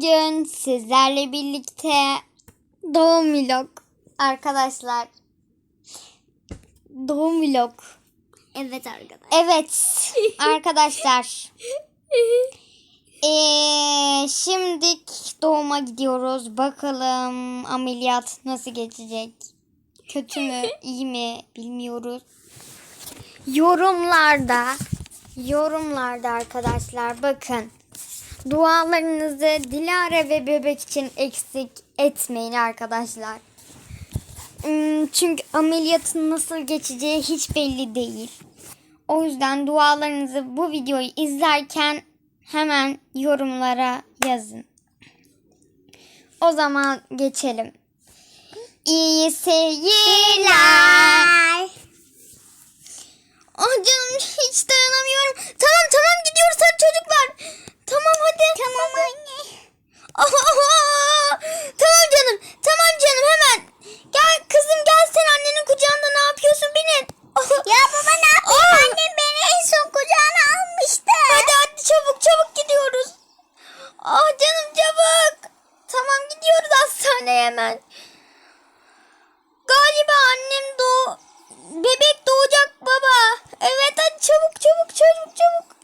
Bugün sizlerle birlikte doğum vlog arkadaşlar. Doğum vlog. Evet arkadaşlar. Evet arkadaşlar. Ee, şimdi doğuma gidiyoruz. Bakalım ameliyat nasıl geçecek? Kötü mü, iyi mi bilmiyoruz. Yorumlarda, yorumlarda arkadaşlar bakın. Dualarınızı Dilara ve bebek için eksik etmeyin arkadaşlar. Hmm, Çünkü ameliyatın nasıl geçeceği hiç belli değil. O yüzden dualarınızı bu videoyu izlerken hemen yorumlara yazın. O zaman geçelim. İyi seyirler. Ah canım hiç dayanamıyorum. Tamam tamam gidiyoruz hadi çocuklar. Tamam hadi. Tamam anne. tamam canım. Tamam canım hemen. Gel kızım gel sen annenin kucağında ne yapıyorsun binin. Ya baba ne yapayım? Annem beni en son kucağına almıştı. Hadi hadi çabuk çabuk gidiyoruz. Ah canım çabuk. Tamam gidiyoruz hastaneye hemen. Galiba annem doğ bebek doğacak baba. Evet hadi çabuk çabuk çabuk çabuk.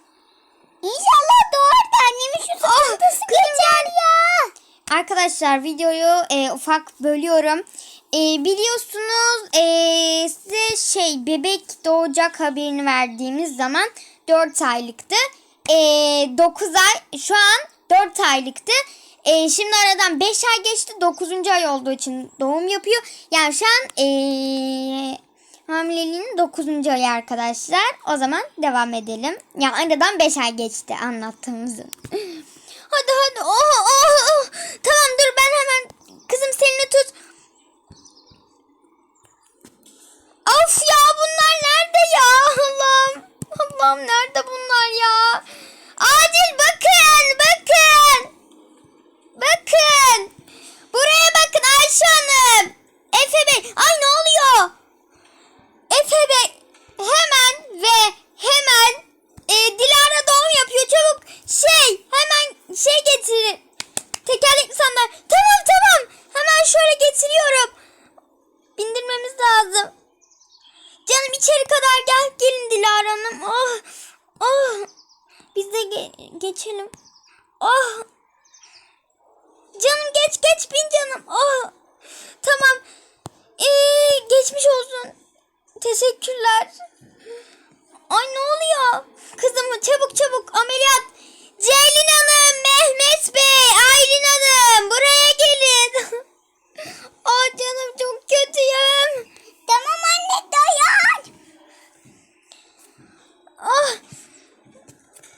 İnşallah doğar da annemin şu sıkıntısı geçer ya. Arkadaşlar videoyu e, ufak bölüyorum. E, biliyorsunuz e, size şey bebek doğacak haberini verdiğimiz zaman 4 aylıktı. E, 9 ay şu an 4 aylıktı. E, şimdi aradan 5 ay geçti 9. ay olduğu için doğum yapıyor. Yani şu an e, hamileliğinin 9. ayı arkadaşlar. O zaman devam edelim. Yani aradan 5 ay geçti anlattığımızın. Hadi hadi. Oh, oh, oh. Tamam dur ben hemen kızım seni tut. Of ya bunlar nerede ya? Allah'ım. Allah'ım nerede bunlar ya? Acil bakın bakın. Bakın. Buraya bakın Ayşe Hanım. Efe Bey. Ay ne oluyor? Efe Bey hemen ve hemen e, Dilara doğum yapıyor. Çabuk şey hemen şey getirin. Tekerlekli sandalye. Tamam tamam. Hemen şöyle getiriyorum. Bindirmemiz lazım. Canım içeri kadar gel. Gelin Dilara Hanım. Oh, oh. Biz de ge- geçelim. Oh. Canım geç geç bin canım. Oh. Tamam. Ee, geçmiş olsun. Teşekkürler. Ay ne oluyor? Kızım çabuk çabuk ameliyat. Ceylin Hanım, Mehmet Bey, Aylin Hanım buraya gelin. Ay canım çok kötüyüm. Tamam anne dayan. Ah.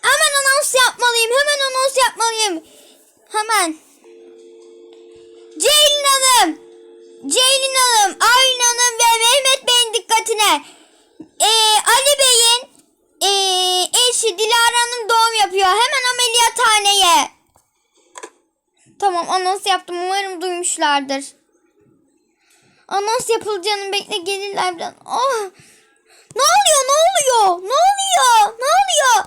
Hemen anons yapmalıyım. Hemen anons yapmalıyım. Hemen. Ceylin Hanım. Ceylin Hanım, Aylin Hanım ve Mehmet Bey'in dikkatine. Ee, Ali Bey'in ee, eşi Dilara Hanım doğum yapıyor. Hemen ameliyathaneye. Tamam anons yaptım. Umarım duymuşlardır. Anons yapılacağını bekle gelirler biraz. Oh. Ne oluyor? Ne oluyor? Ne oluyor? Ne oluyor?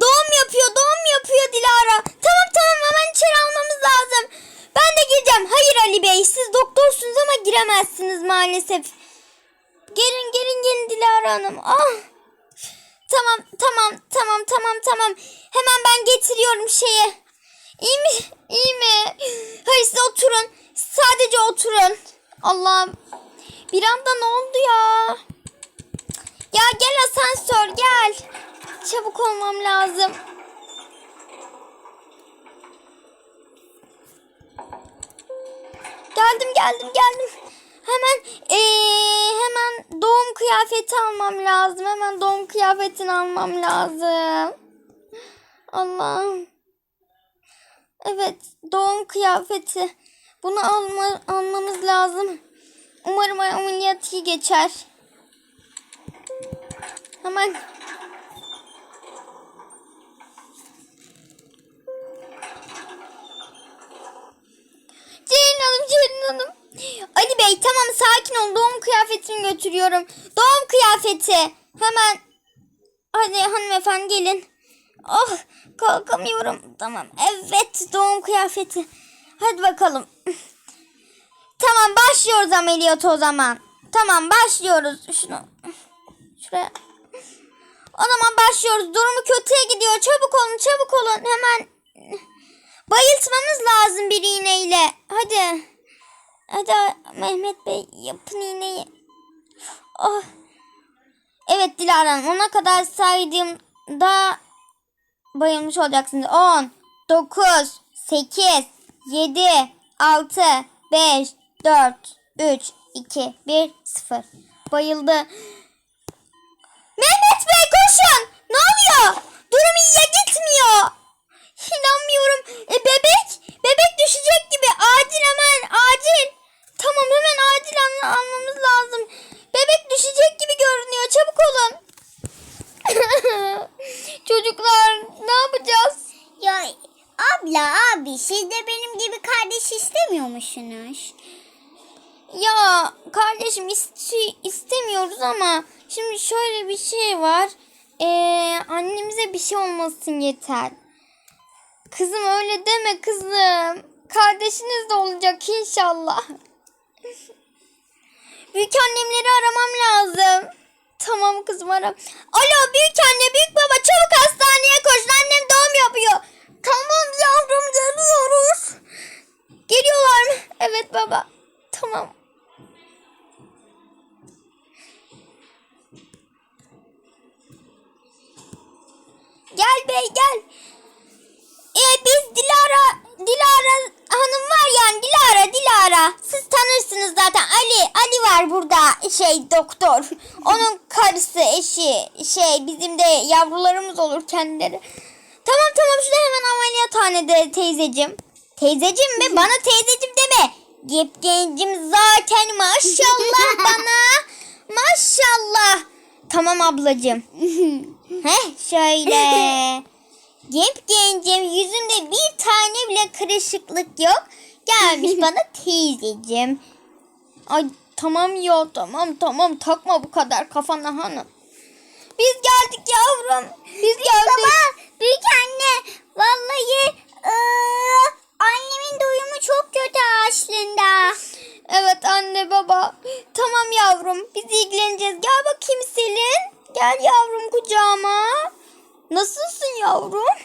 Doğum yapıyor, doğum yapıyor Dilara. Tamam tamam hemen içeri almamız lazım. Ben de gireceğim. Hayır Ali Bey, siz doktorsunuz ama giremezsiniz maalesef. Gelin gelin gelin Dilara Hanım. Ah. Tamam tamam tamam tamam tamam. Hemen ben getiriyorum şeyi. İyi mi? İyi mi? Hayır siz oturun. Sadece oturun. Allah'ım. Bir anda ne oldu ya? Ya gel asansör gel. Çabuk olmam lazım. Geldim geldim geldim. Hemen eee, hemen doğum kıyafeti almam lazım. Hemen doğum kıyafetini almam lazım. Allah'ım. Evet doğum kıyafeti. Bunu alma, almamız lazım. Umarım ameliyat iyi geçer. Hemen. Hanım. Ali Bey tamam sakin ol. Doğum kıyafetini götürüyorum. Doğum kıyafeti. Hemen. Hadi hanımefendi gelin. Oh kalkamıyorum. Tamam. Evet doğum kıyafeti. Hadi bakalım. Tamam başlıyoruz ameliyatı o zaman. Tamam başlıyoruz. Şunu şuraya. O zaman başlıyoruz. Durumu kötüye gidiyor. Çabuk olun çabuk olun. Hemen bayıltmamız lazım bir iğneyle. Hadi. Hadi Mehmet Bey yapın iğneyi. Oh. Evet Dilara ona kadar saydığımda bayılmış olacaksınız. 10, 9, 8, 7, 6, 5, 4, 3, 2, 1, 0. Bayıldı. Mehmet Bey koşun. Ne oluyor? Durum iyiye gitmiyor. İnanmıyorum. E, bebek, bebek düşecek gibi. Acil hemen, acil. Tamam hemen acil al- almamız lazım. Bebek düşecek gibi görünüyor. Çabuk olun. Çocuklar ne yapacağız? Ya abla abi siz de benim gibi kardeş istemiyor musunuz? Ya kardeşim iste- istemiyoruz ama şimdi şöyle bir şey var. Ee, annemize bir şey olmasın yeter. Kızım öyle deme kızım. Kardeşiniz de olacak inşallah. büyük annemleri aramam lazım. Tamam kızım ara. Alo büyük anne büyük baba çabuk hastaneye koşun annem doğum yapıyor. Tamam yavrum geliyoruz. Geliyorlar mı? Evet baba. Tamam. Gel bey gel. Ee, biz Dilara Dilara hanım var yani Dilara Dilara. Siz tanırsınız zaten. Ali Ali var burada şey doktor. Onun karısı eşi şey bizim de yavrularımız olur kendileri. Tamam tamam şurada hemen ameliyathanede teyzecim. Teyzecim mi? Bana teyzecim deme. Gep gencim zaten maşallah bana. Maşallah. Tamam ablacığım. Heh şöyle. Genç gencim yüzünde bir tane bile kırışıklık yok. Gelmiş bana teyzeciğim. Ay tamam ya tamam tamam takma bu kadar kafana hanım. Biz geldik yavrum. Biz geldik. Baba büyük anne vallahi eee, annemin duyumu çok kötü aslında. Evet anne baba. Tamam yavrum biz ilgileneceğiz. Gel bakayım Selin. Gel yavrum kucağıma. Nasılsın yavrum?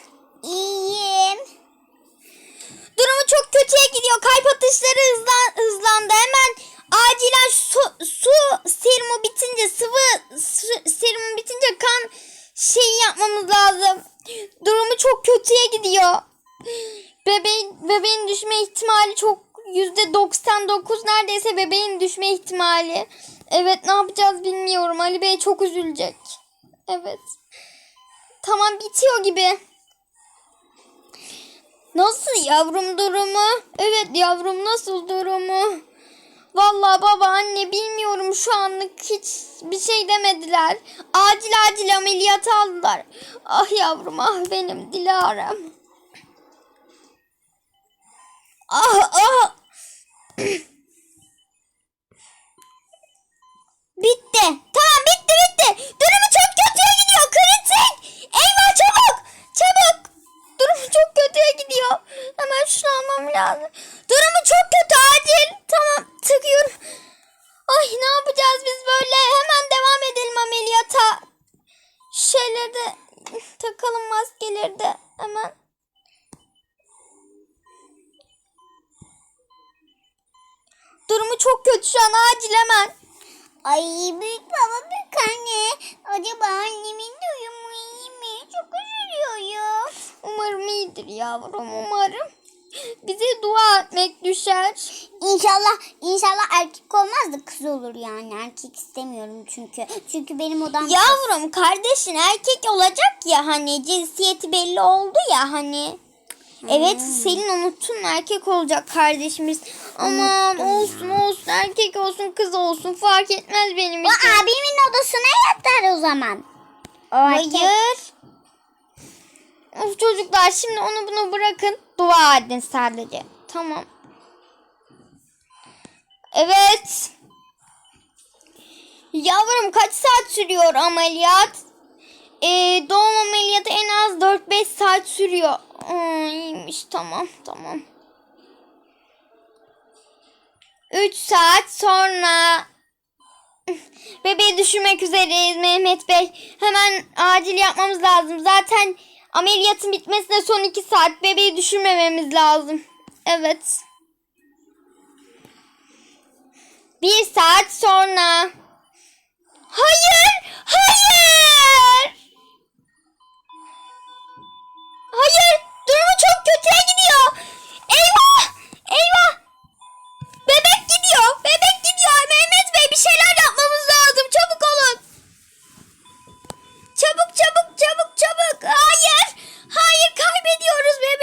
İyiyim. Durumu çok kötüye gidiyor. Kalp atışları hızlan, hızlandı. Hemen acilen su, su serumu bitince sıvı su, serumu bitince kan şeyi yapmamız lazım. Durumu çok kötüye gidiyor. Bebeğin, bebeğin düşme ihtimali çok yüzde 99 neredeyse bebeğin düşme ihtimali. Evet ne yapacağız bilmiyorum. Ali Bey çok üzülecek. Evet. Tamam bitiyor gibi. Nasıl yavrum durumu? Evet yavrum nasıl durumu? Vallahi baba anne bilmiyorum şu anlık hiç bir şey demediler. Acil acil ameliyat aldılar. Ah yavrum ah benim Dilara'm. Ah ah. bitti. Tamam bitti bitti. Durumu çok kötüye gidiyor. Kritik. Kötüye gidiyor. Hemen şunu almam lazım. Durumu çok kötü acil. Tamam tıkıyorum. Ay ne yapacağız biz böyle? Hemen devam edelim ameliyata. Şeyleri de takalım maskeleri de hemen. Durumu çok kötü şu an acil hemen. Ay büyük baba büyük anne. Acaba annemin Umarım iyidir yavrum umarım. Bize dua etmek düşer. İnşallah inşallah erkek olmaz da kız olur yani. Erkek istemiyorum çünkü. Çünkü benim odam Yavrum kardeşin erkek olacak ya hani cinsiyeti belli oldu ya hani. Evet Selin unuttun erkek olacak kardeşimiz. Aman olsun olsun erkek olsun kız olsun fark etmez benim için. abimin odasına yatar o zaman. O erkek. Hayır. Of çocuklar şimdi onu bunu bırakın. Dua edin sadece. Tamam. Evet. Yavrum kaç saat sürüyor ameliyat? Ee, doğum ameliyatı en az 4 4-5 saat sürüyor. Aa, iyiymiş tamam tamam. 3 saat sonra bebeği düşürmek üzereyiz Mehmet Bey. Hemen acil yapmamız lazım. Zaten ameliyatın bitmesine son 2 saat bebeği düşürmememiz lazım. Evet. Bir saat sonra. Hayır! Hayır! Hayır! Durumu çok kötüye gidiyor. Eyvah! Eyvah! Bebek gidiyor. Bebek gidiyor. Mehmet Bey bir şeyler yapmamız lazım. Çabuk olun. Çabuk çabuk çabuk çabuk. Hayır. Hayır kaybediyoruz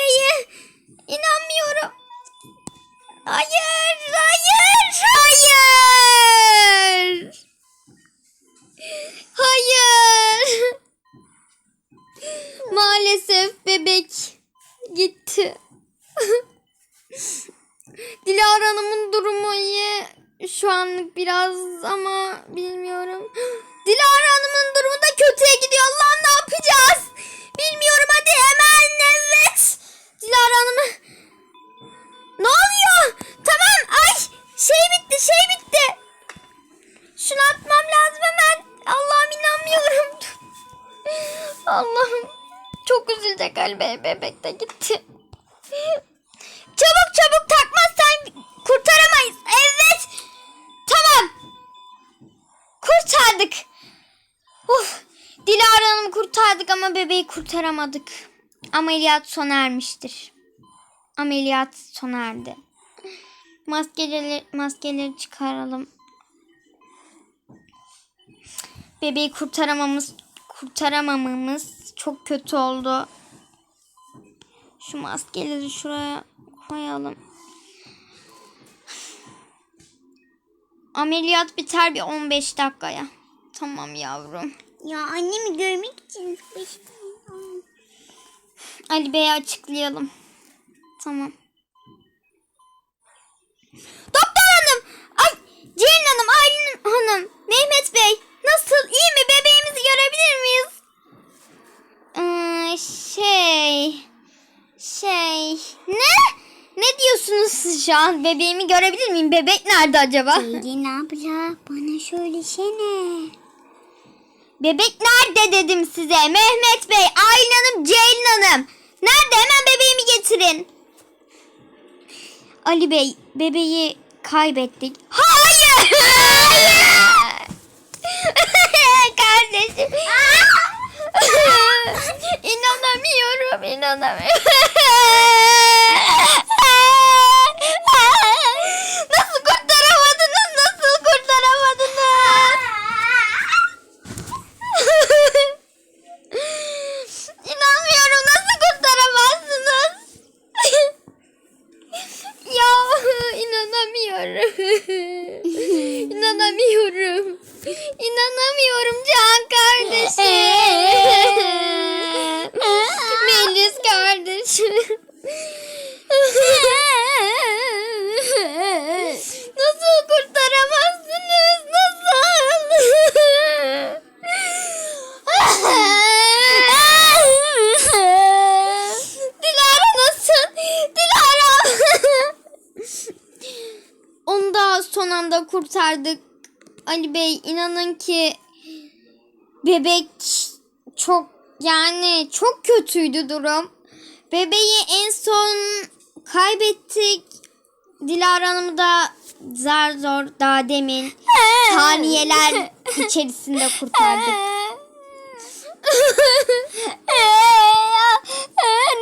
Üzülecek galiba bebek de gitti. Çabuk çabuk takmazsan kurtaramayız. Evet. Tamam. Kurtardık. Uf. Dilara Hanım'ı kurtardık ama bebeği kurtaramadık. Ameliyat sona ermiştir. Ameliyat sona erdi. Maskeleri, maskeleri çıkaralım. Bebeği kurtaramamız kurtaramamamız çok kötü oldu. Şu maskeleri şuraya koyalım. Ameliyat biter bir 15 dakikaya. Tamam yavrum. Ya annemi görmek için Ali Bey'e açıklayalım. Tamam. Doktor hanım. Ay Ceylin hanım, Aylin hanım, Mehmet Bey. Nasıl? İyi mi? Bebeğimizi görebilir miyiz? Ee, şey... Şey... Ne? Ne diyorsunuz siz şu an? Bebeğimi görebilir miyim? Bebek nerede acaba? Ceylin abla bana söylesene. Bebek nerede dedim size. Mehmet Bey, Aylin Hanım, Ceylin Hanım. Nerede? Hemen bebeğimi getirin. Ali Bey, bebeği kaybettik. Hayır! Hayır! Kardeşim. inanamıyorum, inanamıyorum. Ali Bey inanın ki bebek çok yani çok kötüydü durum. Bebeği en son kaybettik. Dilara Hanım'ı da zar zor daha demin saniyeler içerisinde kurtardık.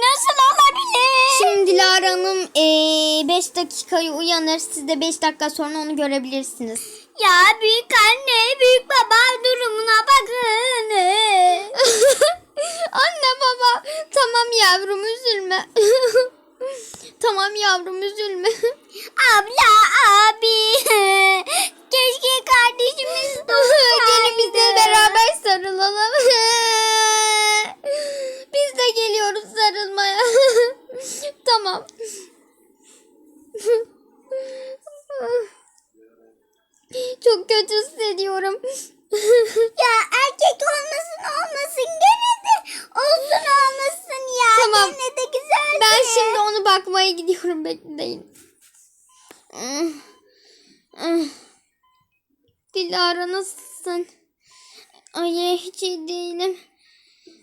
Nasıl olabilir? Şimdi Dilara Hanım 5 dakikayı uyanır. Siz de 5 dakika sonra onu görebilirsiniz. Ya büyük anne, büyük baba durumuna bakın. Anne baba tamam yavrum üzülme. tamam yavrum üzülme. Abla, abi. Keşke kardeşimiz Gelin biz de beraber sarılalım. biz de geliyoruz sarılmaya. tamam. Çok kötü hissediyorum. ya erkek olmasın olmasın gene de olsun olmasın ya. Tamam. Gene de güzel. Ben şimdi onu bakmaya gidiyorum bekleyin. Dilara nasılsın? Ay hiç iyi değilim.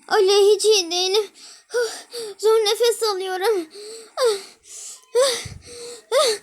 Ay hiç iyi değilim. Zor nefes alıyorum. Ah, ah, ah.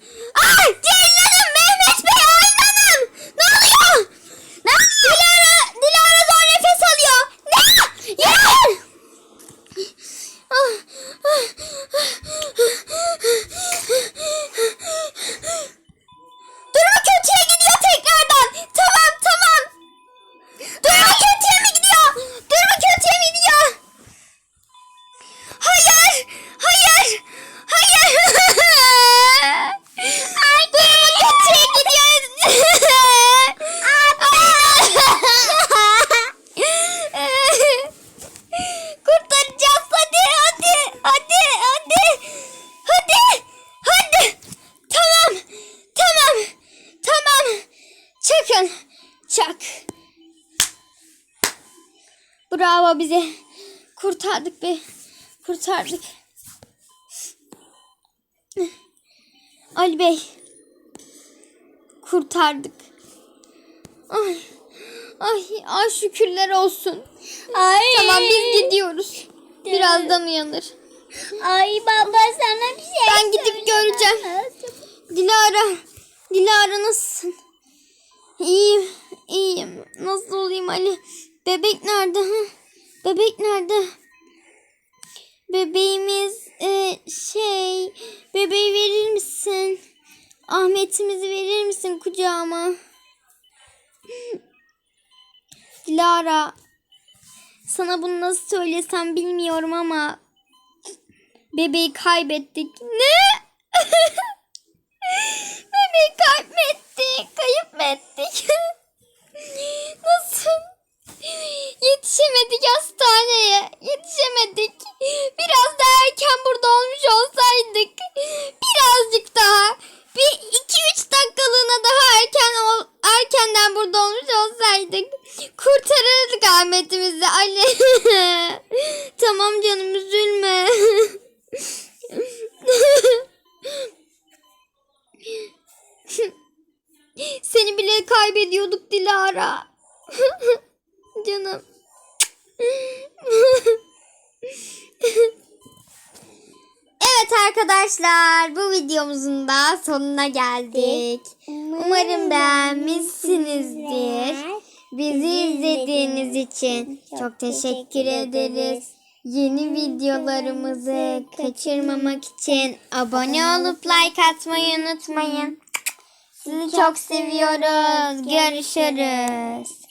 Bravo bize kurtardık be kurtardık Ali Bey kurtardık ay ay ay şükürler olsun Ay. Tamam biz gidiyoruz. Birazdan uyanır. Ay baba sana bir şey Ben gidip göreceğim. Dilara, Dilara nasılsın? İyiyim, iyiyim. Nasıl olayım Ali? Bebek nerede? Ha? Bebek nerede? Bebeğimiz e, şey, bebeği verir misin? Ahmet'imizi verir misin kucağıma? Dilara, sana bunu nasıl söylesem bilmiyorum ama bebeği kaybettik. Ne? bebeği kaybettik. Kayıp ettik? nasıl? Yetişemedik hastaneye. Yetişemedik. Biraz daha erken burada olmuş olsaydık. Birazcık daha. Bir iki üç dakikalığına daha erken ol, erkenden burada olmuş olsaydık. Kurtarırdık Ahmet'imizi Ali. tamam canım üzülme. Seni bile kaybediyorduk Dilara. Canım. Evet arkadaşlar bu videomuzun da sonuna geldik. Umarım beğenmişsinizdir. Bizi izlediğiniz için çok teşekkür ederiz. Yeni videolarımızı kaçırmamak için abone olup like atmayı unutmayın. Sizi çok seviyoruz. Görüşürüz.